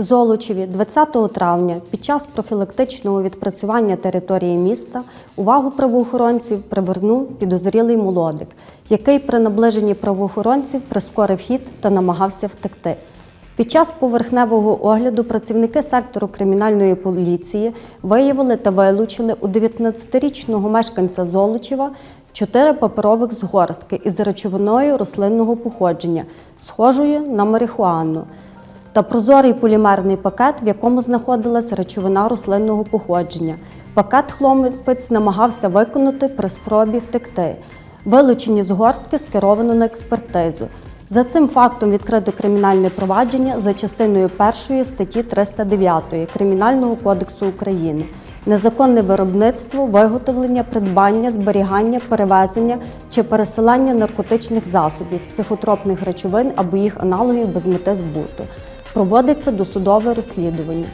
Золочеві 20 травня під час профілактичного відпрацювання території міста увагу правоохоронців привернув підозрілий молодик, який при наближенні правоохоронців прискорив хід та намагався втекти. Під час поверхневого огляду працівники сектору кримінальної поліції виявили та вилучили у 19-річного мешканця Золочева чотири паперових згортки із речовиною рослинного походження, схожою на марихуану, та прозорий полімерний пакет, в якому знаходилась речовина рослинного походження. Пакет хлопець намагався виконати при спробі втекти. Вилучені згортки скеровано на експертизу. За цим фактом відкрито кримінальне провадження за частиною 1 статті 309 Кримінального кодексу України. Незаконне виробництво, виготовлення, придбання, зберігання, перевезення чи пересилання наркотичних засобів, психотропних речовин або їх аналогів без мети збуту. Проводиться досудове розслідування.